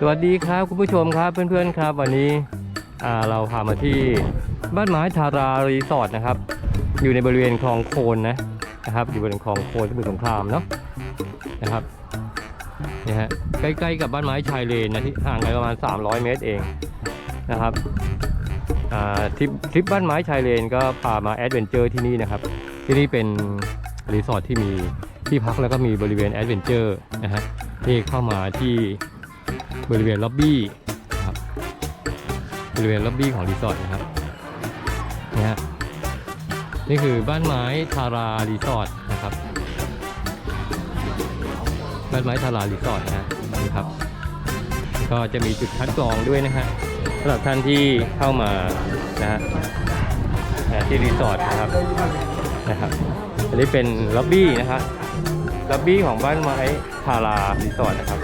สวัสดีครับคุณผู้ชมครับเพื่อนๆครับ วันนี้เราพามาที่บ้านไม้ทารารีสอร์ทนะครับ อยู่ในบริเวณคลองโคนนะนะครับอยู่บริเวณคลองโคนที่บุรีสงครามเนาะนะครับนี่ฮะใกล้ๆกับบ้านไม้ชายเลนนะที่ห่างกันประมาณ 300 เมตรเองนะครับทริปทริปบ้านไม้ชายเลนก็พามาแอดเวนเจอร์ที่นี่นะครับ ที่นี่เป็นรีสอร์ทที่มีที่พักแล้วก็มีบริเวณแอดเวนเจอร์นะฮะนี่เข้ามาที่ บริเวณล็อบบี้ครับบริเวณล็อบบี้ของรีสอร์ทนะครับนะฮะนี่คือบ้านไม้ทารารีสอร์ทนะครับ บ้านไม้ทารารีสอร์ทนะฮะนี่ครับ ก็จะมีจุดคัดกรองด้วยนะฮะสำหรับท่านที่เข้ามานะฮะที่รีสอร์ทนะครับนะครับ อันนี้เป็นล็อบบี้นะครับล็อบบี้ของบ้านไม้ทารารีสอร์ทนะครับ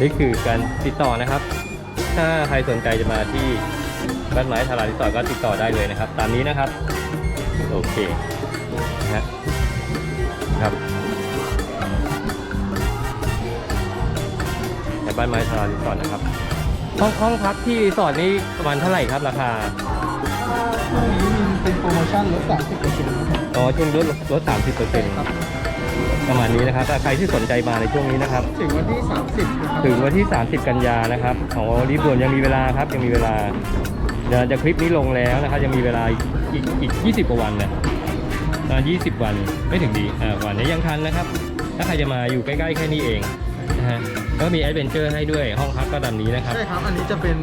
นี่คือการติดต่อนะครับ ถ้าใครสนใจจะมาที่บ้านไม้ทารารีสอร์ทก็ติดต่อได้เลยนะครับ ตามนี้นะครับ โอเคนะฮะครับในบ้านไม้ทารารีสอร์ทนะครับห้องห้องพักที่รีสอร์ทนี้ประมาณเท่าไหร่ครับราคาช่วงนี้มีเป็นโปรโมชั่นลด30%ครับผมอ๋อช่วงลดลดสามสิบเปอร์เซ็นต์ครับ ประมาณนี้นะครับถ้าใครที่สนใจมาในช่วงนี้นะครับ ถึงวันที่ 30นะครับถึงวันที่ 30 กันยานะครับ ของรีบด่วนยังมีเวลาครับยังมีเวลาเดี๋ยวจะคลิปนี้ลงแล้วนะครับยังมีเวลาอีกอีก 20 กว่าวันนะอ่า20วันไม่ถึงดีอ่าวันนี้ยังทันนะครับ ถ้าใครจะมาอยู่ใกล้ๆแค่นี้เองนะฮะก็มีแอดเวนเจอร์ให้ด้วยห้องพักก็ตามนี้นะครับ ใช่ครับ อันนี้จะเป็น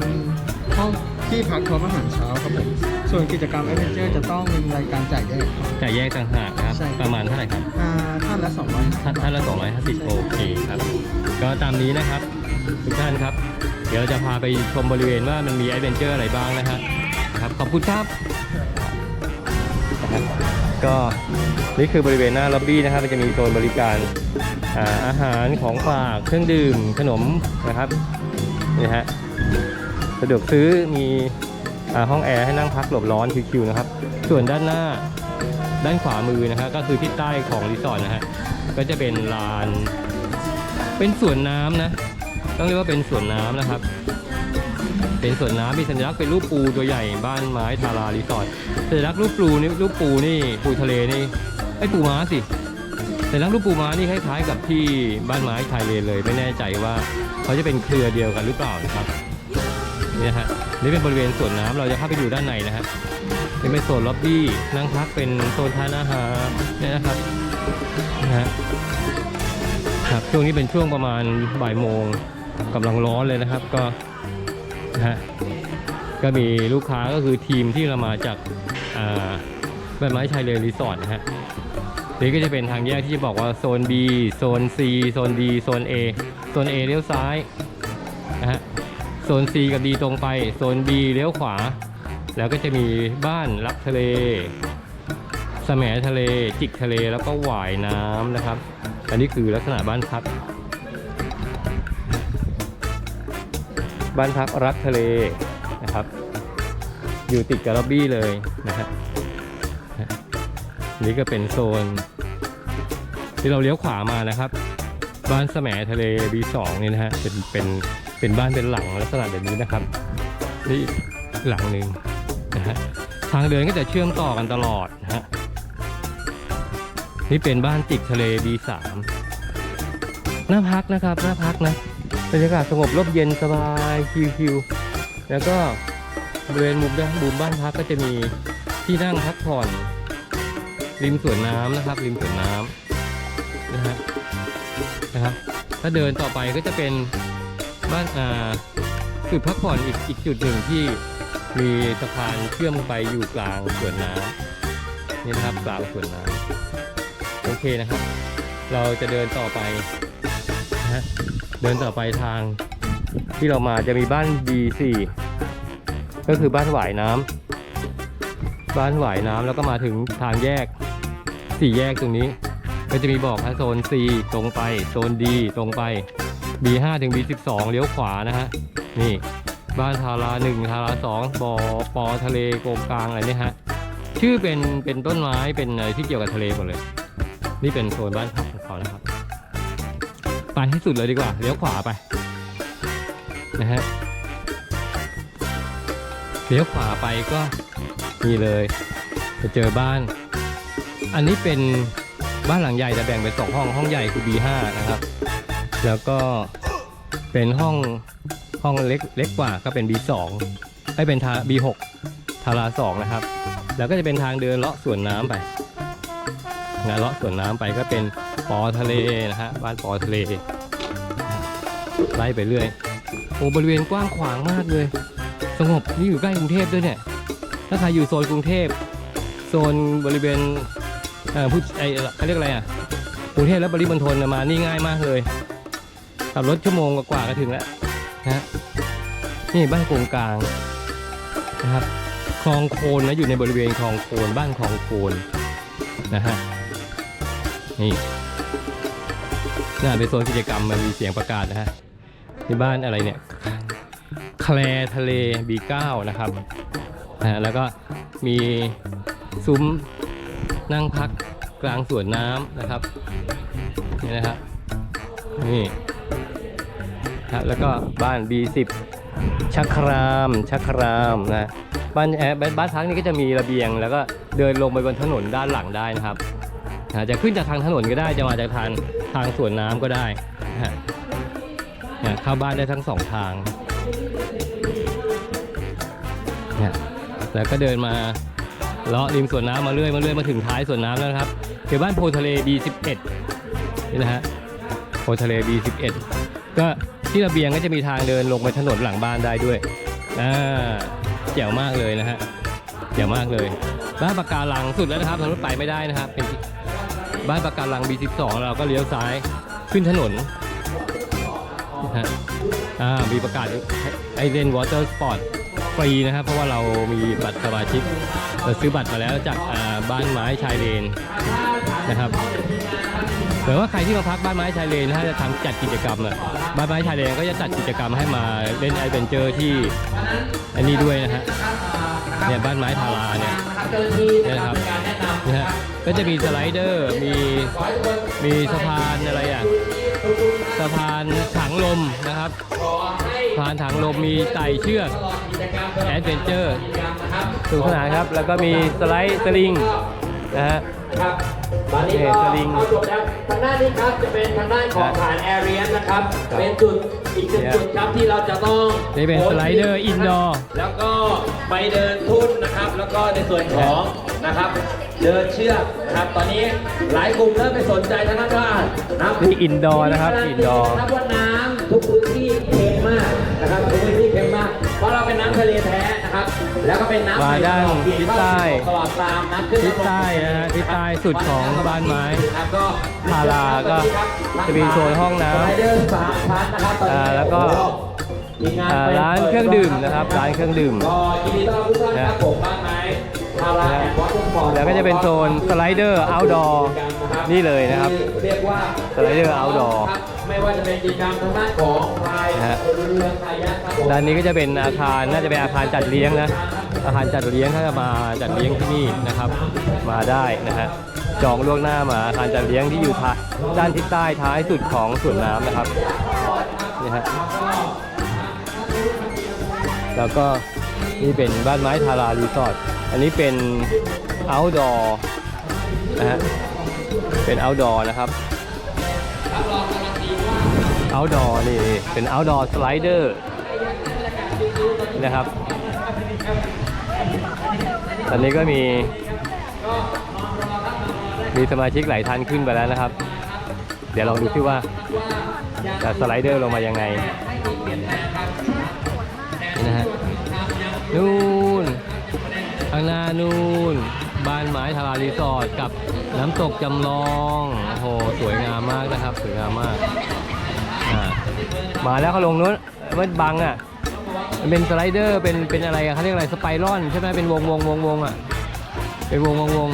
ห้องที่พักพร้อมอาหารเช้าครับผม ส่วนกิจกรรมแอดเวนเจอร์จะต้องมีรายการจ่ายแยกครับจ่ายแยกต่างหาก นะครับใช่ประมาณเท่าไหร่ครับอ่าท่านละ200ท่านท่านละ250 โอเคครับ ก็ตามนี้นะครับ ทุกท่านครับ เดี๋ยวเราจะพาไปชมบริเวณว่ามันมีแอดเวนเจอร์อะไรบ้างนะฮะครับ ขอบคุณครับ นะครับก็นี่คือบริเวณหน้าล็อบบี้นะครับมันจะมีโซนบริการอ่าอาหารของฝากเครื่องดื่มขนมนะครับนี่ฮะสะดวกซื้อมีอ่าห้องแอร์ให้นั่งพักหลบร้อนชิวๆนะครับ ส่วนด้านหน้า ด้านขวามือนะฮะก็คือทิศใต้ของรีสอร์ทนะฮะก็จะเป็นลาน เป็นสวนน้ำนะต้องเรียกว่าเป็นสวนน้ำนะครับ เป็นสวนน้ำมีสัญลักษณ์เป็นรูปปูตัวใหญ่บ้านไม้ทารารีสอร์ทสัญลักษณ์รูปปูนี่รูปปูนี่ปูทะเลนี่ไอ้ปูม้าสิสัญลักษณ์รูปปูม้านี่คล้ายๆ กับที่บ้านไม้ชายเลนเลยไม่แน่ใจว่าเขาจะเป็นเครือเดียวกันหรือเปล่านะครับนี่นะฮะนี่เป็นบริเวณสวนน้ำเราจะเข้าไปดูด้านในนะฮะ นี่เป็นโซนล็อบบี้นั่งพักเป็นโซนทานอาหารเนี่ยนะครับนะฮะครับช่วงนี้เป็นช่วงประมาณบ่ายโมงกำลังร้อนเลยนะครับก็นะฮะก็มีลูกค้าก็คือทีมที่เรามาจากอ่าบ้านไม้ชายเลนรีสอร์ทนะฮะนี่ก็จะเป็นทางแยกที่จะบอกว่าโซน B โซน C โซน D โซน A โซน A เลี้ยวซ้ายนะฮะโซน C กับ D ตรงไป โซน B เลี้ยวขวา แล้วก็จะมีบ้านรักทะเลแสมทะเลจิกทะเลแล้วก็หวายน้ำนะครับ อันนี้คือลักษณะบ้านพัก บ้านพักรักทะเลนะครับ อยู่ติดกับล็อบบี้เลยนะฮะนี่ก็เป็นโซน ที่เราเลี้ยวขวามานะครับ บ้านแสมทะเล B2 นี่นะฮะเป็นเป็นเป็นบ้านเป็นหลังลักษณะแบบนี้นะครับ นี่หลังหนึ่ง ทางเดินก็จะเชื่อมต่อกันตลอดนะฮะนี่เป็นบ้านจิกทะเล B3 น่าพักนะครับน่าพักนะบรรยากาศสงบร่มเย็นสบายชิวๆแล้วก็บริเวณมุมด้านบุมบ้านพักก็จะมีที่นั่งพักผ่อน ริมสวนน้ำนะครับ ริมสวนน้ำนะฮะนะครับ ถ้าเดินต่อไปก็จะเป็นบ้านอ่าจุดพักผ่อนอีกอีกจุดหนึ่งที่ มีสะพานเชื่อมไปอยู่กลางสวนน้ำนี่นะครับกลางสวนน้ำโอเคนะครับ เราจะเดินต่อไปนะฮะเดินต่อไปทางที่เรามาจะมีบ้าน B4 ก็คือบ้านหวายน้ำบ้านหวายน้ำแล้วก็มาถึงทางแยกสี่แยกตรงนี้ ก็จะมีบอกนะโซน C ตรงไปโซน D ตรงไป B5 ถึง B12 เลี้ยวขวานะฮะนี่ บ้านทาราหนึ่งทาราสองบอปอทะเลโกงกลางอะไรเนี่ยฮะชื่อเป็นเป็นต้นไม้เป็นอะไรที่เกี่ยวกับทะเลหมดเลย นี่เป็นโซนบ้านพักของเขานะครับไปให้สุดเลยดีกว่าเลี้ยวขวาไปนะฮะเลี้ยวขวาไปก็นี่เลยจะเจอบ้าน อันนี้เป็นบ้านหลังใหญ่แต่แบ่งเป็นสองห้องห้องใหญ่คือ B5 นะครับ แล้วก็เป็นห้อง ห้องเล็กเล็กกว่าก็เป็น B2 ให้เป็นทา B6 ทารา2นะครับ แล้วก็จะเป็นทางเดินเลาะสวนน้ำไปนเลาะสวนน้ำไปก็เป็นปอทะเลนะฮะบ้านปอทะเลไล่ไปเรื่อยโอ้บริเวณกว้างขวางมากเลย สงบนี่อยู่ใกล้กรุงเทพด้วยเนี่ย ถ้าใครอยู่โซนกรุงเทพโซนบริเวณเอ่อผู้ไอเขาเรียกอะไรอะกรุงเทพและปริมณฑลมานี่ง่ายมากเลยขับรถชั่วโมงกว่าก็ถึงแล้ว นะ นี่บ้านโกงกลางนะครับคลองโคนนะอยู่ในบริเวณคลองโคนบ้านคลองโคนนะฮะนี่น่าเป็นโซนกิจกรรมมันมีเสียงประกาศนะฮะที่บ้านอะไรเนี่ยแคลทะเล B9 นะครับนะฮะแล้วก็มีซุ้มนั่งพักกลางสวนน้ำนะครับนี่นะครับนี่ ครับแล้วก็บ้าน B10 ชักครามชักครามนะบ้านแอบบ้านพักนี่ก็จะมีระเบียง แล้วก็เดินลงไปบนถนนด้านหลังได้นะครับจะขึ้นจากทางถนนก็ได้จะมาจากทางทางสวนน้ำก็ได้เนี่ยเข้าบ้านได้ทั้งสองทางเนี่ยแล้วก็เดินมาเลาะริมสวนน้ำมาเรื่อยมาเรื่อยมาถึงท้ายสวนน้ำแล้วนะครับคือบ้านโพทะเล B11 นี่นะฮะโพทะเล B11 ก็ ที่ระเบียงก็จะมีทางเดินลงไปถนนหลังบ้านได้ด้วยอ่าแจ๋วมากเลยนะฮะแจ๋วมากเลย บ้านปากการังสุดแล้วนะครับทางรถไปไม่ได้นะครับเป็นบ้านปากการัง B12 เราก็เลี้ยวซ้ายขึ้นถนนฮะอ่ามีประกาศไอเดนวอเตอร์สปอร์ตฟรีนะครับ เพราะว่าเรามีบัตรสมาชิกเราซื้อบัตรมาแล้วจากบ้านไม้ชายเลนนะครับ หรือว่าใครที่มาพักบ้านไม้ชายเลนถ้าจะทำจัดกิจกรรมอะบ้านไม้ชายเลนก็จะจัดกิจกรรมให้มาเล่นไอเวนเจอร์ที่อันนี้ด้วยนะฮะเนี่ยบ้านไม้ทาราเนี่ยนะครับนะฮะก็จะมีสไลเดอร์มีมีสะพานอะไรอะสะพานถังลมนะครับสะพานถังลมมีไต่เชือกแอดเวนเจอร์สนุกสนานครับ แล้วก็มีสไลด์สลิงนะฮะ ครับ ตอนนี้ก็โอเคสลิงเข้าจบแล้วทางด้านนี้ครับจะเป็นทางด้านของฐานแอเรียนนะครับ เป็นจุดอีกหนึ่งเนี่ยจุดครับที่เราจะต้องนี่เป็นสไลเดอร์อินดอร์แล้วก็ไปเดินทุ่นนะครับ แล้วก็ในส่วนของนะครับเดินเชือกนะครับตอนนี้หลายกลุ่มเริ่มไปสนใจทางด้านว่าน้ำนี่อินดอร์นะครับอินดอร์นะครับว่าน้ำทุกพื้นที่เค็มมากนะครับทุกพื้นที่เค็มมาก เพราะเราเป็นน้ำทะเลแท้ นะครับ แล้วก็เป็นน้ำมาด้านทิศใต้ตลอดตามน้ำขึ้นทิศใต้นะฮะทิศใต้สุดของบ้านไม้ครับก็พาราก็จะมีโซนห้องน้ำสไลเดอร์สามชั้นนะครับตอนนี้อ่าแล้วก็มีงานอ่าไปร้านเครื่องดื่มนะครับ ร้านเครื่องดื่มก็ยินดีต้อนรับทุกท่านครับผมบ้านไม้พาราแอนด์วอเตอร์ฟอร์ดแล้วก็จะเป็นโซนสไลเดอร์เอาท์ดอร์นี่เลยนะครับเรียกว่าสไลเดอร์ outdoor ครับ ไม่ว่าจะเป็นกิจกรรมทางด้านของพายเรือคายักครับผมด้านนี้ก็จะเป็นอาคารน่าจะเป็นอาคารจัดเลี้ยงนะ อาคารจัดเลี้ยงถ้าจะมาจัดเลี้ยงที่นี่นะครับ มาได้นะฮะจองล่วงหน้ามาอาคารจัดเลี้ยงที่อยู่ทางด้านทิศใต้ท้ายสุดของสวนน้ำนะครับนี่ฮะแล้วก็นี่เป็นบ้านไม้ทารารีสอร์ทอันนี้เป็น outdoor นะฮะเป็น outdoor นะครับ outdoor นี่เป็น outdoor slider นะครับ ตอนนี้ก็มี มีสมาชิกหลายท่านขึ้นไปแล้วนะครับ เดี๋ยวลองดูซิว่าจะสไลเดอร์ลงมายังไงนี่นะฮะนู่นข้างหน้านู่นบ้านไม้ทารารีสอร์ทกับน้ำตกจำลอง โอ้โห สวยงามมากนะครับ สวยงามมาก มาแล้วเขาลงนู้นมันบังอะมันเป็นสไลเดอร์เป็นเป็นอะไรอะเขาเรียกอะไรสไปรอนใช่ไหมเป็นวงวงวงวงอะเป็นวงวงวง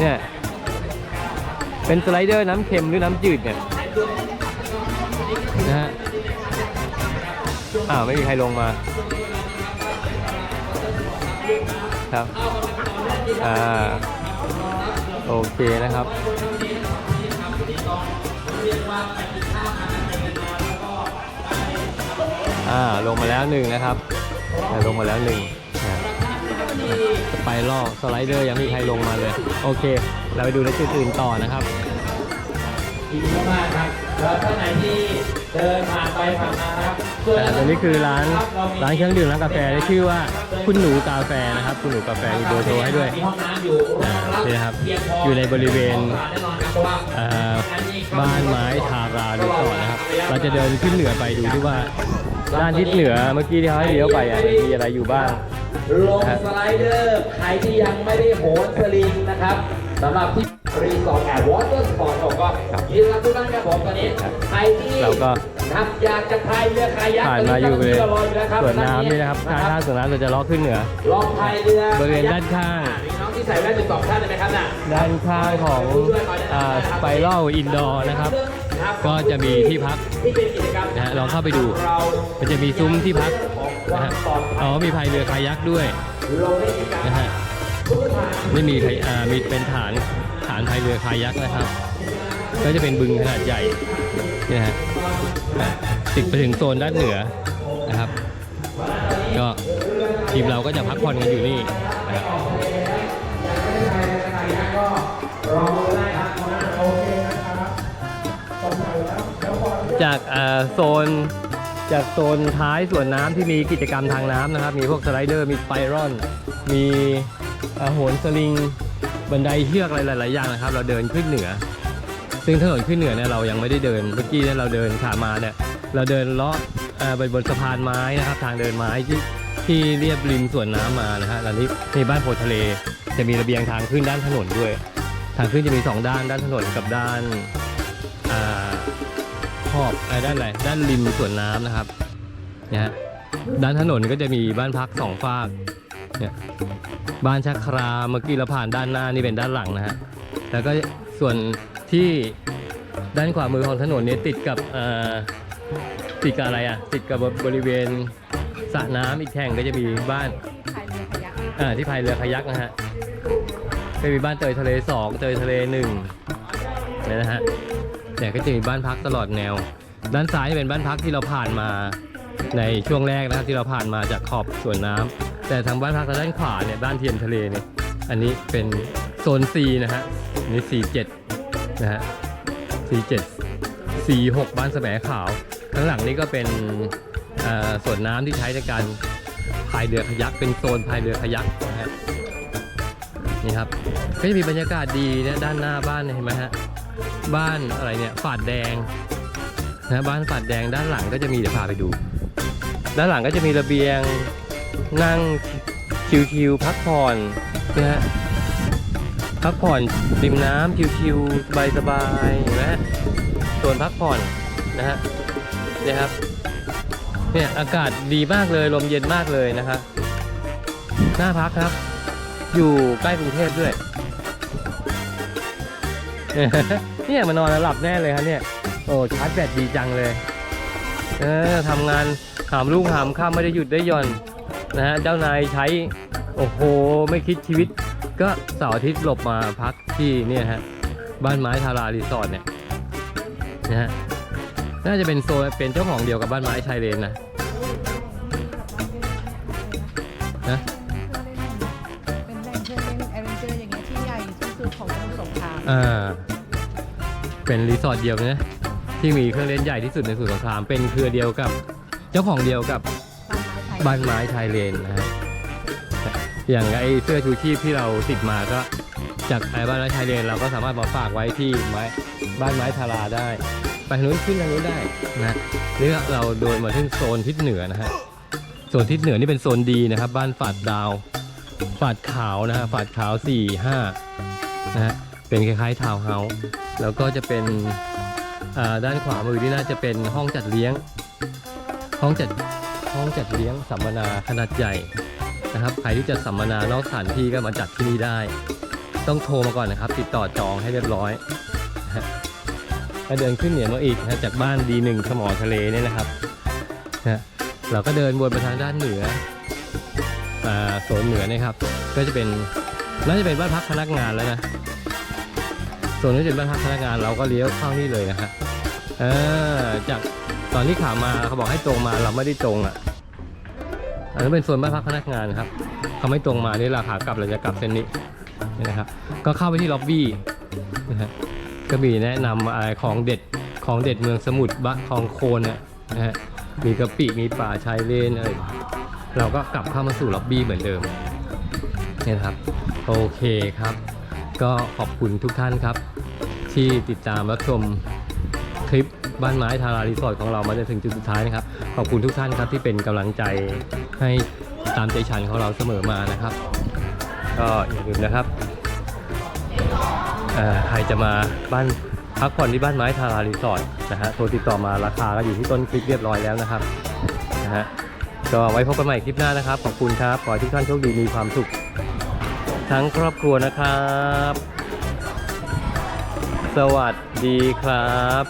เนี่ยเป็นสไลเดอร์น้ำเค็มหรือน้ำจืดเนี่ยนะฮะอ้าวไม่มีใครลงมาครับอ่าโอเคนะครับ อ่าลงมาแล้วหนึ่งนะครับอ่าลงมาแล้วหนึ่งนะไปลอกสไลเดอร์ยังไม่มีใครลงมาเลย โอเค เราไปดูในจุดอื่นต่อนะครับดีมากๆครับแล้วท่านไหนที่เดินผ่านไปผ่านมาครับช่วยแต่ตัวนี้คือร้านร้านเครื่องดื่มร้านกาแฟที่ชื่อว่าคุณหนูกาแฟนะครับ คุณหนูกาแฟมีเบอร์โทรให้ด้วยมีห้องน้ำอยู่รองรับนี่นะครับเพีงพอยู่ในบริเวณแน่นอนครับเพราะว่าเอ่อบ้านไม้ทารารีสอร์ทนะครับ เราจะเดินขึ้นเหนือไปดูที่ว่า ด้านทิศเหนือเมื่อกี้ที่เขาให้เลี้ยวไปอะมีอะไรอยู่บ้าง ลงสไลเดอร์ใครที่ยังไม่ได้โหนสลิงนะครับสำหรับที่รีสอร์ทแอนด์วอเตอร์สปอร์ตผมก็ยินดีต้อนรับทุกท่านครับผมตอนนี้ใครที่เราก็ครับอยากจะพายเรือคายักผ่านมาอยู่เลยตอนนี้เจ้าหน้าที่รออยู่แล้วครับสวนน้ำนี่นะครับข้างข้างสวนน้ำเราจะเลาะขึ้นเหนือลองพายเรือบริเวณด้านข้างมีน้องที่ใส่แว่นเป็นสองท่านเลยไหมครับน่ะด้านข้างของสไปรัลอินดอร์นะครับ ก็จะมีที่พักที่เป็นกิจกรรมนะฮะลองเข้าไปดูเรามันจะมีซุ้มที่พักของคนะวามฮะปลอดภัอ๋ยอมีพายเรือคายักด้วยเราได้มีการนะฮะทุกทางไม่มีใครอ่ามีเป็นฐานฐานพายเรือคายักนะครับ ก็จะเป็นบึงขนาดใหญ่นี่นะฮะอะติดไปถึงโซนด้านเหนือนะครับ ก็ทีมเราก็จะพักผ่อนกันอยู่นี่นะครับ จากโซนจากโซนท้ายสวนน้ำที่มีกิจกรรมทางน้ำนะครับ มีพวกสไลเดอร์มีสไปรอน มีโหนสลิง บันไดเชือกอะไรหลาย ๆ อย่างนะครับ เราเดินขึ้นเหนือ ซึ่งถนนขึ้นเหนือเนี่ยเรายังไม่ได้เดินเมื่อกี้เนี่ยเราเดินขามาเนี่ยเราเดินเลาะเอ่อบนบนสะพานไม้นะครับ ทางเดินไม้ที่ที่เรียบริมสวนน้ำมานะฮะตอนนี้ในบ้านโพทะเล จะมีระเบียงทางขึ้นด้านถนนด้วย ทางขึ้นจะมีสองด้านด้านถนนกับด้านอ่า ขอบไอ้ด้านอะไรด้านริมสวนน้ำนะครับเนี่ยฮะด้านถนนก็จะมีบ้านพักสองฝากเนี่ยบ้านชักคราเมื่อกี้เราผ่านด้านหน้านี่เป็นด้านหลังนะฮะแล้วก็ส่วนที่ด้านขวามือของถนนเนี่ยติดกับเอ่อติดกับอะไรอะติดกับบริเวณสระน้ำอีกแห่งก็จะมีบ้านพายเรือขยักอ่าที่พายเรือคายักนะฮะก็มีบ้านเตยทะเลสองเตยทะเลหนึ่งเนี่ยนะฮะ เนี่ยก็จะมีบ้านพักตลอดแนว ด้านซ้ายเป็นบ้านพักที่เราผ่านมาในช่วงแรกนะครับที่เราผ่านมาจากขอบสวนน้ำแต่ทางบ้านพักทางด้านขวาเนี่ยบ้านเทียมทะเลเนี่ยอันนี้เป็นโซน C นะฮะนนี้ C7 นะฮะ C7 C6 บ้านแสมขาว ข้างหลังนี้ก็เป็นอ่าสวนน้ำที่ใช้ในการพายเรือขยักเป็นโซนพายเรือขยักนะฮะนี่ครับก็จะมีบรรยากาศดีนะด้านหน้าบ้านเห็นไหมฮะ บ้านอะไรเนี่ยฝาดแดงนะบ้านฝาดแดงด้านหลังก็จะมีเดี๋ยวพาไปดู ด้านหลังก็จะมีระเบียงนั่งชิวๆพักผ่อนนะฮะพักผ่อนริมน้ำชิวๆสบายๆเห็นไหมฮะส่วนพักผ่อนนะฮะเนี่ยครับเนี่ยอากาศดีมากเลยลมเย็นมากเลยนะครับน่าพักครับ อยู่ใกล้กรุงเทพด้วย เนี่ยมานอนแล้วหลับแน่เลยครับเนี่ย โอ้ชาร์จแบตดีจังเลย เออทำงานหามลูกหามข้ามไม่ได้หยุดได้หย่อนนะฮะเจ้านายใช้ โอ้โห ไม่คิดชีวิต ก็เสาร์อาทิตย์หลบมาพักที่เนี่ยฮะบ้านไม้ทารารีสอร์ทเนี่ยนะฮะน่าจะเป็นโซนเป็นเจ้าของเดียวกับบ้านไม้ชายเลนนะนะเป็นแหล่งเพื่อเล่นแอดเวนเจอร์อย่างเงี้ยที่ใหญ่ที่สุดของสมุทรสงครามอ่า เป็นรีสอร์ทเดียวนะที่มีเครื่องเล่นใหญ่ที่สุดในสมุทรสงครามเป็นเครือเดียวกับเจ้าของเดียวกับบ้านไม้ไทยบ้านไม้ชายเลนนะฮะอย่างไอเสื้อชูชีพที่เราติดมาก็จากไอ้บ้านไม้ชายเลนเราก็สามารถมาฝากไว้ที่ไม้บ้านไม้ทาราได้ ไปทางนู้นขึ้นทางนู้นได้นะนี่เราโดนมาที่โซนทิศเหนือนะฮะโซนทิศเหนือนี่เป็นโซนดีนะครับ บ้านฝาดดาวฝาดขาวนะฮะฝาดขาว4ี่ห้านะฮะ เป็นคล้ายๆทาวน์เฮาส์แล้วก็จะเป็นด้านขวามือนี่น่าจะเป็นห้องจัดเลี้ยง ห้องจัดห้องจัดเลี้ยงสัมมนาขนาดใหญ่นะครับ ใครที่จะสัมมนานอกสถานที่ก็มาจัดที่นี่ได้ ต้องโทรมาก่อนนะครับ ติดต่อจองให้เรียบร้อยแล้วเดินขึ้นเหนือมาอีกนะจากบ้านดีหนึ่งสมอทะเลเนี่ยนะครับนะเราก็เดินวนไปทางด้านเหนือโซนเหนือนะครับ ก็จะเป็นน่าจะเป็นบ้านพักพนักงานแล้วนะ โซนนี้เป็นบ้านพักพนักงานเราก็เลี้ยวเข้านี่เลยนะครับเออจากตอนที่ขามาเขาบอกให้ตรงมาเราไม่ได้ตรงอะ อันนั้นเป็นโซนบ้านพักพนักงานครับเขาไม่ตรงมานี่ราคากลับเราจะกลับเส้นนี้นี่นะครับ ก็เข้าไปที่ล็อบบี้นะฮะก็มีแนะนำอะไรของเด็ดของเด็ดเมืองสมุทรบะคลองโคนเนี่ยนะฮะมีกะปิมีป่าชายเลนอะไรเราก็กลับเข้ามาสู่ล็อบบี้เหมือนเดิมเนี่ยนะครับ โอเคครับ ก็ขอบคุณทุกท่านครับ ที่ติดตามรับชมคลิปบ้านไม้ทารารีสอร์ทของเรามาจนถึงจุดสุดท้ายนะครับ ขอบคุณทุกท่านครับที่เป็นกำลังใจให้ตามใจฉันของเราเสมอมานะครับ ก็อย่าลืมนะครับใครจะมาบ้านพักผ่อนที่บ้านไม้ทารารีสอร์ทนะฮะโทรติดต่อมาราคาก็อยู่ที่ต้นคลิปเรียบร้อยแล้วนะครับนะฮะก็ไว้พบกันใหม่คลิปหน้านะครับ ขอบคุณครับ ขอให้ทุกท่านโชคดีมีความสุข ทั้งครอบครัวนะครับ สวัสดีครับ